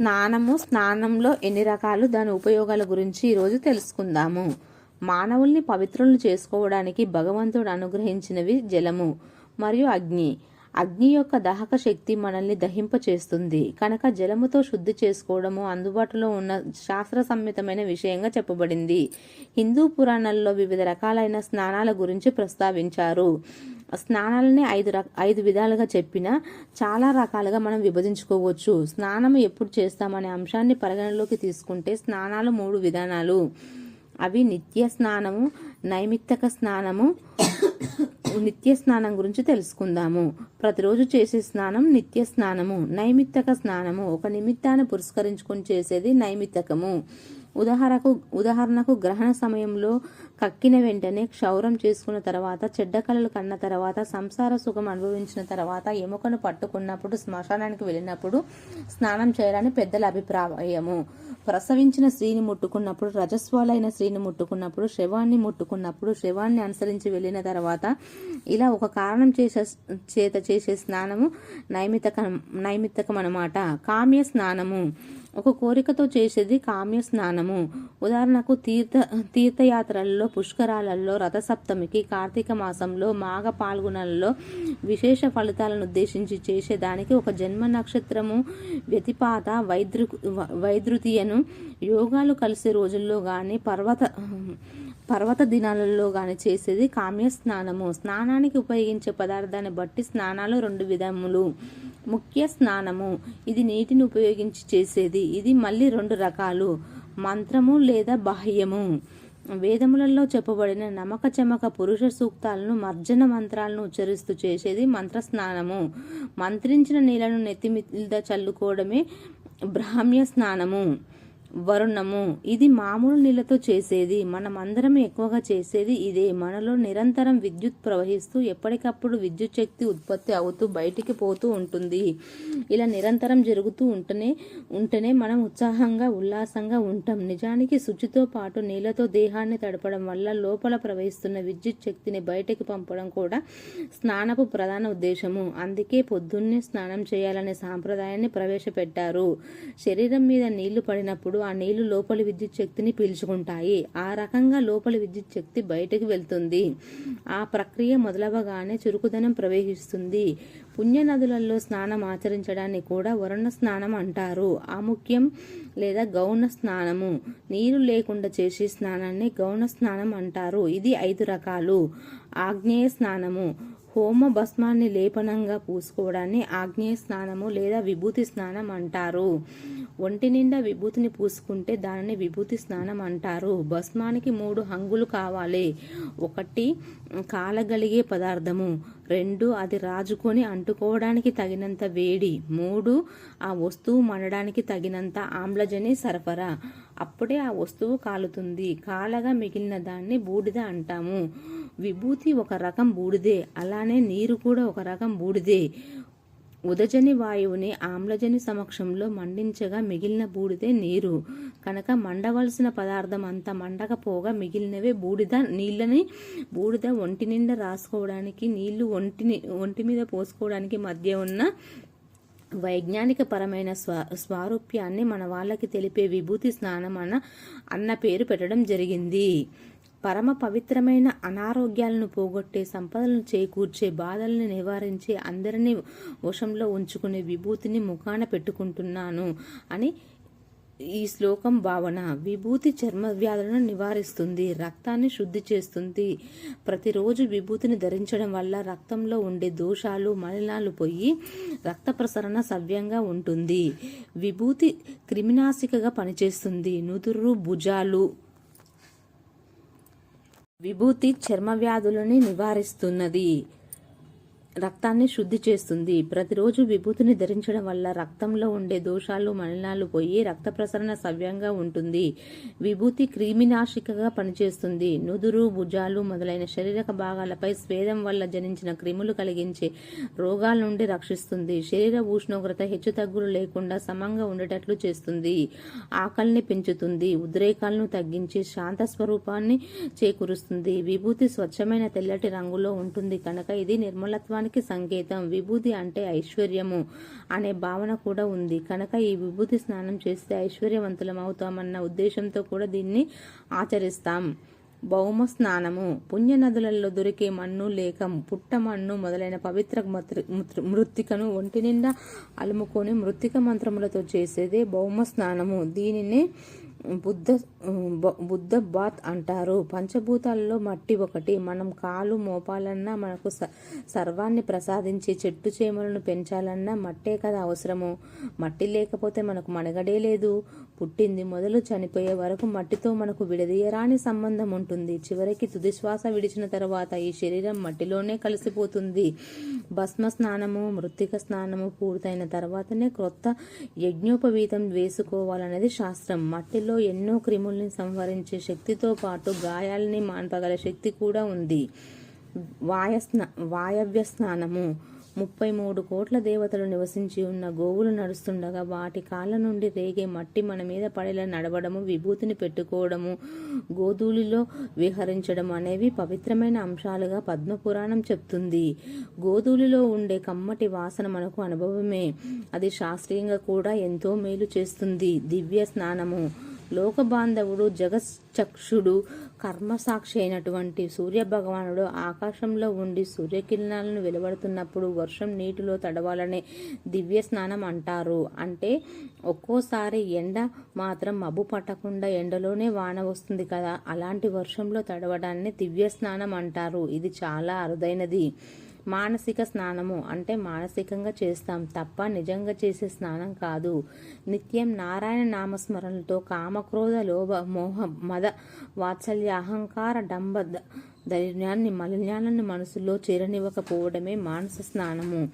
స్నానము స్నానంలో ఎన్ని రకాలు దాని ఉపయోగాల గురించి ఈరోజు తెలుసుకుందాము. మానవుల్ని పవిత్రులను చేసుకోవడానికి భగవంతుడు అనుగ్రహించినవి జలము మరియు అగ్ని. అగ్ని యొక్క దహక శక్తి మనల్ని దహింప చేస్తుంది. కనుక జలముతో శుద్ధి చేసుకోవడము అందుబాటులో ఉన్న శాస్త్ర సమ్మితమైన విషయంగా చెప్పబడింది. హిందూ పురాణాల్లో వివిధ రకాలైన స్నానాల గురించి ప్రస్తావించారు. స్నానాలని ఐదు రక ఐదు విధాలుగా చెప్పిన చాలా రకాలుగా మనం విభజించుకోవచ్చు. స్నానం ఎప్పుడు చేస్తామనే అంశాన్ని పరిగణలోకి తీసుకుంటే స్నానాలు మూడు విధానాలు. అవి నిత్య స్నానము నైమిత్తక స్నానము నిత్య స్నానం గురించి తెలుసుకుందాము. ప్రతిరోజు చేసే స్నానం నిత్య స్నానము నైమిత్తక స్నానము. ఒక నిమిత్తాన్ని పురస్కరించుకొని చేసేది నైమిత్తకము. ఉదాహరణకు ఉదాహరణకు గ్రహణ సమయంలో కక్కిన వెంటనే క్షౌరం చేసుకున్న తర్వాత చెడ్డ కళలు కన్న తర్వాత సంసార సుఖం అనుభవించిన తర్వాత ఎముకను పట్టుకున్నప్పుడు శ్మశానానికి వెళ్ళినప్పుడు స్నానం చేయాలని పెద్దల అభిప్రాయము. ప్రసవించిన స్త్రీని ముట్టుకున్నప్పుడు రజస్వాలైన స్త్రీని ముట్టుకున్నప్పుడు శవాన్ని ముట్టుకున్నప్పుడు శవాన్ని అనుసరించి వెళ్ళిన తర్వాత ఇలా ఒక కారణం చేసే చేత చేసే స్నానము నైమిత్తక నైమిత్తకం అన్నమాట కామ్య స్నానము. ఒక కోరికతో చేసేది కామ్య స్నానము ఉదాహరణకు తీర్థ తీర్థయాత్రలలో పుష్కరాలలో రథసప్తమికి కార్తీక మాసంలో మాఘ పాల్గొనలలో విశేష ఫలితాలను ఉద్దేశించి చేసేదానికి ఒక జన్మ నక్షత్రము వ్యతిపాత వైద్రు వైద్రుతియను యోగాలు కలిసే రోజుల్లో కానీ పర్వత పర్వత దినాలలో గాని చేసేది కామ్య స్నానము. స్నానానికి ఉపయోగించే పదార్థాన్ని బట్టి స్నానాలు రెండు విధములు. ముఖ్య స్నానము. ఇది నీటిని ఉపయోగించి చేసేది. ఇది మళ్ళీ రెండు రకాలు. మంత్రము లేదా బాహ్యము. వేదములలో చెప్పబడిన నమక చమక పురుష సూక్తాలను మర్జన మంత్రాలను ఉచ్చరిస్తూ చేసేది మంత్ర స్నానము మంత్రించిన నీళ్ళను నెత్తి మీద చల్లుకోవడమే బ్రాహ్మ్య స్నానము వరుణము. ఇది మామూలు నీళ్ళతో చేసేది మనం ఎక్కువగా చేసేది ఇదే. మనలో నిరంతరం విద్యుత్ ప్రవహిస్తూ ఎప్పటికప్పుడు విద్యుత్ శక్తి ఉత్పత్తి అవుతూ బయటికి పోతూ ఉంటుంది. ఇలా నిరంతరం జరుగుతూ ఉంటేనే ఉంటేనే మనం ఉత్సాహంగా ఉల్లాసంగా ఉంటాం. నిజానికి శుచితో పాటు నీళ్ళతో దేహాన్ని తడపడం వల్ల లోపల ప్రవహిస్తున్న విద్యుత్ శక్తిని బయటికి పంపడం కూడా స్నానపు ప్రధాన ఉద్దేశము. అందుకే పొద్దున్నే స్నానం చేయాలనే సాంప్రదాయాన్ని ప్రవేశపెట్టారు. శరీరం మీద నీళ్ళు పడినప్పుడు ఆ నీళ్ళు లోపలి విద్యుత్ శక్తిని పీల్చుకుంటాయి. ఆ రకంగా లోపలి విద్యుత్ శక్తి బయటకు వెళ్తుంది. ఆ ప్రక్రియ మొదలవగానే చురుకుదనం ప్రవహిస్తుంది పుణ్య నదులలో స్నానం ఆచరించడాన్ని కూడా వరుణ స్నానం అంటారు. ఆముఖ్యం లేదా గౌణ స్నానము. నీరు లేకుండా చేసే స్నానాన్ని గౌణ స్నానం అంటారు. ఇది ఐదు రకాలు. ఆగ్నేయ స్నానము. హోమ భస్మాన్ని లేపనంగా పూసుకోవడాన్ని ఆగ్నేయ స్నానము లేదా విభూతి స్నానం అంటారు. ఒంటి నిండా విభూతిని పూసుకుంటే దానిని విభూతి స్నానం అంటారు. భస్మానికి మూడు హంగులు కావాలి. ఒకటి కాలగలిగే పదార్థము. రెండు అది రాజుకొని అంటుకోవడానికి తగినంత వేడి. మూడు ఆ వస్తువు మండడానికి తగినంత ఆమ్లజని సరఫరా. అప్పుడే ఆ వస్తువు కాలుతుంది. కాలగా మిగిలిన దాన్ని బూడిద అంటాము. విభూతి ఒక రకం బూడిదే అలానే నీరు కూడా ఒక రకం బూడిదే. ఉదజని వాయువుని ఆమ్లజని సమక్షంలో మండించగా మిగిలిన బూడిదే నీరు. కనుక మండవలసిన పదార్థం అంతా మండకపోగా మిగిలినవే బూడిద నీళ్ళని బూడిద ఒంటి నిండా రాసుకోవడానికి నీళ్ళు ఒంటిని ఒంటి మీద పోసుకోవడానికి మధ్య ఉన్న వైజ్ఞానిక పరమైన స్వ స్వారూప్యాన్ని మన వాళ్ళకి తెలిపే విభూతి స్నానం అన్న అన్న పేరు పెట్టడం జరిగింది. పరమ పవిత్రమైన అనారోగ్యాలను పోగొట్టే సంపదలను చేకూర్చే బాధల్ని నివారించే అందరినీ వశంలో ఉంచుకునే విభూతిని ముఖాన పెట్టుకుంటున్నాను అని ఈ శ్లోకం భావన. విభూతి చర్మ వ్యాధులను నివారిస్తుంది రక్తాన్ని శుద్ధి చేస్తుంది. ప్రతిరోజు విభూతిని ధరించడం వల్ల రక్తంలో ఉండే దోషాలు మలినాలు పోయి రక్త ప్రసరణ సవ్యంగా ఉంటుంది. విభూతి క్రిమినాశికగా పనిచేస్తుంది. నుదురు భుజాలు విభూతి చర్మ వ్యాధులని నివారిస్తున్నది. రక్తాన్ని శుద్ధి చేస్తుంది. ప్రతిరోజు విభూతిని ధరించడం వల్ల రక్తంలో ఉండే దోషాలు మలినాలు పోయి రక్త ప్రసరణ సవ్యంగా ఉంటుంది. విభూతి క్రిమినాశికగా పనిచేస్తుంది. నుదురు భుజాలు మొదలైన శరీరక భాగాలపై స్వేదం వల్ల జనించిన క్రిములు కలిగించే రోగాల నుండి రక్షిస్తుంది. శరీర ఉష్ణోగ్రత హెచ్చుతగ్గులు లేకుండా సమంగా ఉండేటట్లు చేస్తుంది. ఆకలిని పెంచుతుంది. ఉద్రేకాలను తగ్గించి శాంత స్వరూపాన్ని చేకూరుస్తుంది. విభూతి స్వచ్ఛమైన తెల్లటి రంగులో ఉంటుంది కనుక ఇది నిర్మలత్వాన్ని వైభవానికి సంకేతం. విభూతి అంటే ఐశ్వర్యము అనే భావన కూడా ఉంది. కనుక ఈ విభూతి స్నానం చేస్తే ఐశ్వర్యవంతులం అవుతామన్న ఉద్దేశంతో కూడా దీన్ని ఆచరిస్తాం. భౌమ స్నానము. పుణ్యనదులలో దొరికే మన్ను లేక పుట్ట మన్ను మొదలైన పవిత్ర మృత్- మృత్తికను ఒంటి నిండా అలుముకొని మృత్తిక మంత్రములతో చేసేదే భౌమ స్నానము. దీనిని బుద్ధ బ- బుద్ధ బాత్ అంటారు. పంచభూతాలలో మట్టి ఒకటి. మనం కాలు మోపాలన్నా మనకు స- సర్వాన్ని ప్రసాదించి చెట్టు చేమలను పెంచాలన్నా మట్టే కదా అవసరము. మట్టి లేకపోతే మనకు మనగడే లేదు. పుట్టింది. మొదలు చనిపోయే వరకు మట్టితో మనకు విడదీయరాని సంబంధం ఉంటుంది. చివరికి తుది శ్వాస విడిచిన తర్వాత ఈ శరీరం మట్టిలోనే కలిసిపోతుంది. భస్మ స్నానము మృత్తిక స్నానము పూర్తయిన తర్వాతనే క్రొత్త యజ్ఞోపవీతం వేసుకోవాలనేది శాస్త్రం. మట్టిలో ఎన్నో క్రిముల్ని సంహరించే శక్తితో పాటు గాయాలని మాన్పగల శక్తి కూడా ఉంది. వాయస్న వాయవ్య స్నానము. ముప్పై మూడు కోట్ల దేవతలు నివసించి ఉన్న గోవులు నడుస్తుండగా వాటి కాళ్ళ నుండి రేగే మట్టి మన మీద పడేలా నడవడము విభూతిని పెట్టుకోవడము గోధూళిలో విహరించడం అనేవి పవిత్రమైన అంశాలుగా పద్మపురాణం చెప్తుంది. గోధూళిలో ఉండే కమ్మటి వాసన మనకు అనుభవమే. అది శాస్త్రీయంగా కూడా ఎంతో మేలు చేస్తుంది. దివ్య స్నానము. లోక బాంధవుడు జగచ్చక్షుడు కర్మసాక్షి అయినటువంటి సూర్య భగవానుడు ఆకాశంలో ఉండి సూర్యకిరణాలను వెలువడుతున్నప్పుడు వర్షం నీటిలో తడవాలనే దివ్య స్నానం అంటారు. అంటే ఒక్కోసారి ఎండ మాత్రం మబ్బు పట్టకుండా ఎండలోనే వాన వస్తుంది కదా అలాంటి వర్షంలో తడవడాన్ని దివ్య స్నానం అంటారు. ఇది చాలా అరుదైనది. మానసిక స్నానము అంటే మానసికంగా చేస్తాం తప్ప నిజంగా చేసే స్నానం కాదు. నిత్యం నారాయణ నామస్మరణలతో కామక్రోధ లోభ మోహ మద వాత్సల్య అహంకార డంబ ద- ధైర్యాన్ని మలిన్యాలను మనసులో చేరనివ్వకపోవడమే మానస స్నానము.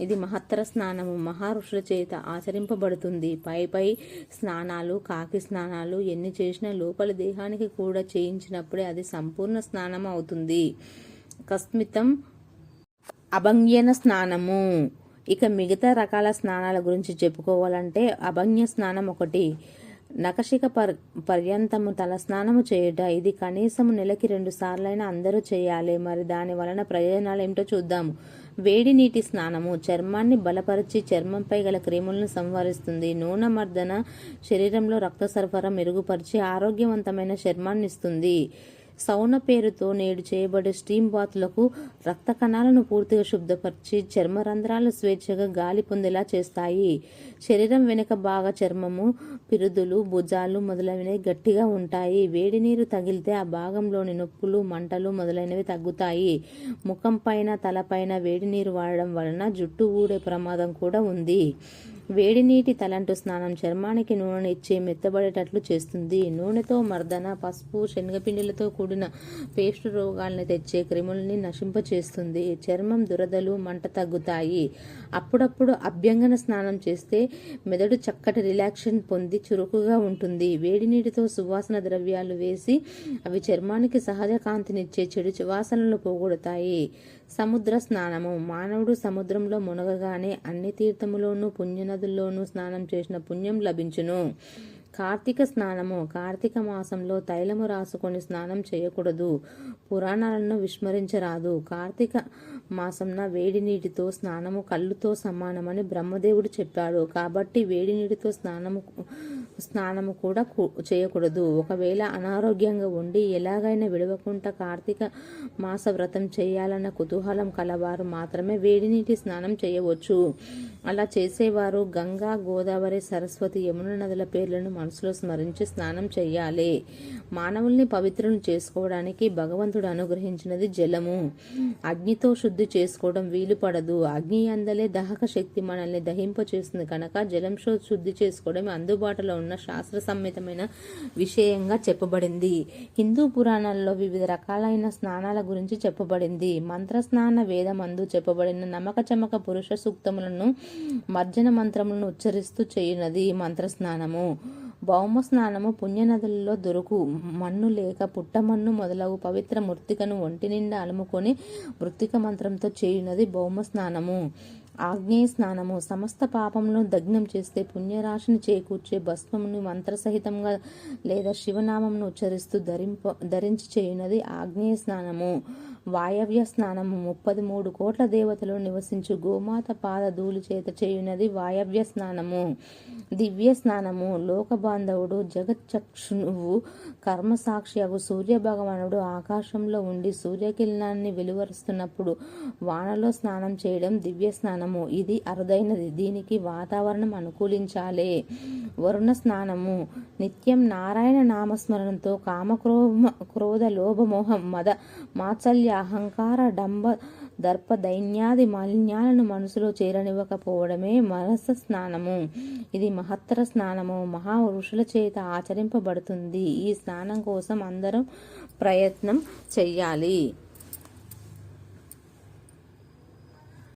ఇది మహత్తర స్నానము. మహర్షుల చేత ఆచరింపబడుతుంది. పై పై స్నానాలు కాకి స్నానాలు ఎన్ని చేసినా లోపల దేహానికి కూడా చేయించినప్పుడే అది సంపూర్ణ స్నానం అవుతుంది. కస్మితం అభంగ్యన స్నానము. ఇక మిగతా రకాల స్నానాల గురించి చెప్పుకోవాలంటే అభంగ్య స్నానం ఒకటి. నకషిక పర్ పర్యంతము తల స్నానము చేయుట. ఇది కనీసం నెలకి రెండు సార్లైనా అందరూ చేయాలి. మరి దాని వలన ప్రయోజనాలు ఏమిటో చూద్దాము. వేడి నీటి స్నానము. చర్మాన్ని బలపరిచి చర్మంపై గల క్రిములను సంవరిస్తుంది. నూనె మర్దన శరీరంలో రక్త సరఫరా మెరుగుపరిచి ఆరోగ్యవంతమైన చర్మాన్ని ఇస్తుంది సౌన పేరుతో నేడు చేయబడే స్టీమ్ బాత్లకు రక్త కణాలను పూర్తిగా శుభ్రపరిచి చర్మరంధ్రాలు స్వేచ్ఛగా గాలి పొందేలా చేస్తాయి. శరీరం వెనుక బాగా చర్మము పిరుదులు భుజాలు మొదలైనవి గట్టిగా ఉంటాయి. వేడి నీరు తగిలితే ఆ భాగంలోని నొప్పులు మంటలు మొదలైనవి తగ్గుతాయి. ముఖం పైన తలపైన వేడి నీరు వాడడం వలన జుట్టు ఊడే ప్రమాదం కూడా ఉంది. వేడి నీటి తలంటు స్నానం చర్మానికి నూనెను ఇచ్చి మెత్తబడేటట్లు చేస్తుంది. నూనెతో మర్దన పసుపు శనగపిండిలతో కూడిన పేస్ట్ రోగాల్ని తెచ్చే క్రిములని నశింపచేస్తుంది. చర్మం దురదలు మంట తగ్గుతాయి. అప్పుడప్పుడు అభ్యంగన స్నానం చేస్తే మెదడు చక్కటి రిలాక్షన్ పొంది చురుకుగా ఉంటుంది. వేడి నీటితో సువాసన ద్రవ్యాలు వేసి అవి చర్మానికి సహజ కాంతినిచ్చే చెడు వాసనలు పోగొడతాయి. సముద్ర స్నానము. మానవుడు సముద్రంలో మునగగానే అన్ని తీర్థములోనూ పుణ్యనదుల్లోనూ స్నానం చేసిన పుణ్యం లభించును. కార్తీక స్నానము. కార్తీక మాసంలో తైలము రాసుకొని స్నానం చేయకూడదు. పురాణాలను విస్మరించరాదు. కార్తీక మాసంన వేడి నీటితో స్నానము కళ్ళుతో సమానమని బ్రహ్మదేవుడు చెప్పాడు. కాబట్టి వేడి నీటితో స్నానము స్నానము కూడా కు- చేయకూడదు. ఒకవేళ అనారోగ్యంగా ఉండి ఎలాగైనా విడవకుండా కార్తీక మాస వ్రతం చేయాలన్న కుతూహలం కలవారు మాత్రమే వేడి నీటి స్నానం చేయవచ్చు. అలా చేసేవారు గంగా గోదావరి సరస్వతి యమున నదుల పేర్లను మనసులో స్మరించి స్నానం చేయాలి. మానవుల్ని పవిత్రులను చేసుకోవడానికి భగవంతుడు అనుగ్రహించినది జలము. అగ్నితో శుద్ధి చేసుకోవడం వీలు పడదు అగ్ని అందలే దహక శక్తి మనల్ని దహింప చేస్తుంది కనుక జలంతో శుద్ధి చేసుకోవడం అందుబాటులో ఉన్న శాస్త్ర సమ్మితమైన విషయంగా చెప్పబడింది. హిందూ పురాణాల్లో వివిధ రకాలైన స్నానాల గురించి చెప్పబడింది. మంత్ర స్నాన వేదమందు చెప్పబడిన నమక చమక పురుష సూక్తములను మర్జన మంత్రములను ఉచ్చరిస్తూ చేయునది మంత్ర స్నానము భౌమ స్నానము పుణ్యనదులలో దొరుకు. మన్ను లేక పుట్టమన్ను మొదలగు పవిత్ర మృత్తికను ఒంటి నిండా అలుముకొని మృత్తిక మంత్రంతో చేయునది భౌమ స్నానము. ఆగ్నేయ స్నానము సమస్త పాపంలో దగ్నం చేస్తే పుణ్యరాశిని చేకూర్చే భస్మమును మంత్రసహితంగా లేదా శివనామంను ఉచ్చరిస్తూ ధరింప ధరించి చేయునది ఆగ్నేయ స్నానము. వాయవ్య స్నానము ముప్పది మూడు కోట్ల దేవతలు నివసించు గోమాత పాద ధూళి చేత చేయునది వాయవ్య స్నానము. దివ్య స్నానము లోక బాంధవుడు జగచ్చక్షువు కర్మసాక్షియగు సూర్య భగవానుడు ఆకాశంలో ఉండి సూర్యకిరణాన్ని వెలువరుస్తున్నప్పుడు వానలో స్నానం చేయడం దివ్య స్నానం స్నానము. ఇది అరుదైనది. దీనికి వాతావరణం అనుకూలించాలి. వరుణ స్నానము. నిత్యం నారాయణ నామస్మరణతో కామక్రోమ క్రోధ లోభమోహం మద మాత్సల్య అహంకార డంబ దర్ప దైన్యాది మాలిన్యాలను మనసులో చేరనివ్వకపోవడమే మనస స్నానము. ఇది మహత్తర స్నానము. మహాపురుషుల చేత ఆచరింపబడుతుంది. ఈ స్నానం కోసం అందరం ప్రయత్నం చెయ్యాలి.